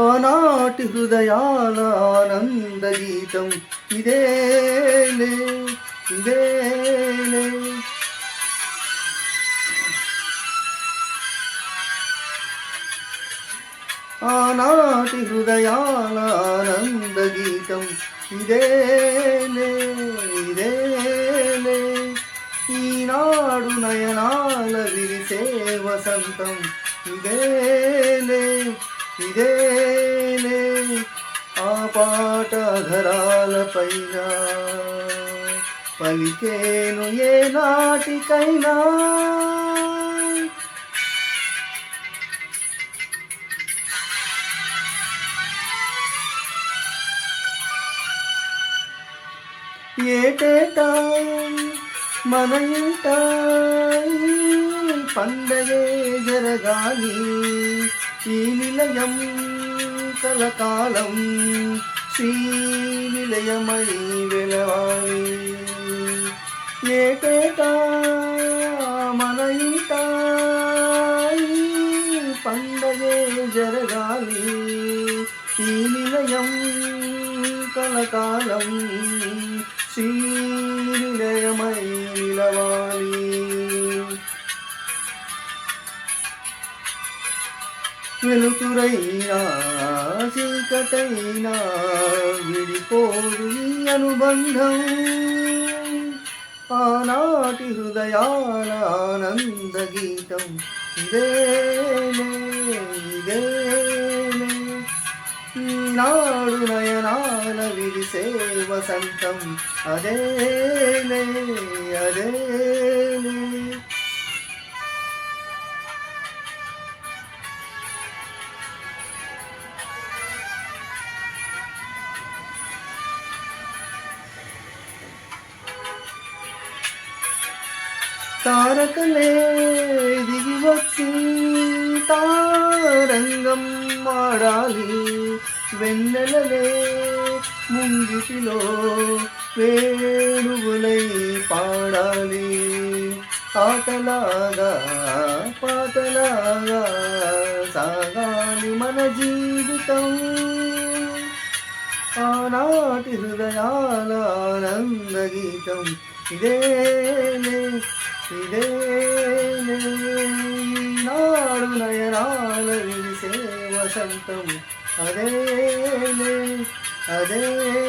ఆనాటి హృదయాల ఆనంద గీతం ఇదేలే ఇదేలే ఆనాటి హృదయాల ఆనంద గీతం ఇదేలే ఇదేలే ఈనాడు నయనాల విరిసే వసంతం ఇదేలే ఇదేలే ఆ పాట ధరాలపైన పలికేను ఏ నాటికైనా. ఏటేటా మన ఇంట? పండగే జరగాలి. ఈ నిలయం కలకాలం శ్రీ నిలయమై వెలవాలి ఏటేటా మన ఇంట ఈ పండగే జరగాలి ఈ నిలయం కలకాలం శ్రీనిలయమై వెలుతురైనా చీకటైనా విడిపోదు ఈ అనుబంధం. ఆనాటి హృదయాల ఆనంద గీతం ఇదేలే ఇదేలే ఈనాడు నయనాల విరిసే వసంతం అదేలే అదేలే తారకలే దిగి వచ్చి తారంగం ఆడాలి వెన్నెలలే ముంగిటిలో వేణువులై పాడాలి. ఆటలాగా పాటలాగా సాగాలి మన జీవితం. ఆనాటి హృదయాల ఆనంద గీతం. ఇదేలే ఇదేలే ఈనాడు నయనాల విరిసే వసంతం అదేలే అదేలే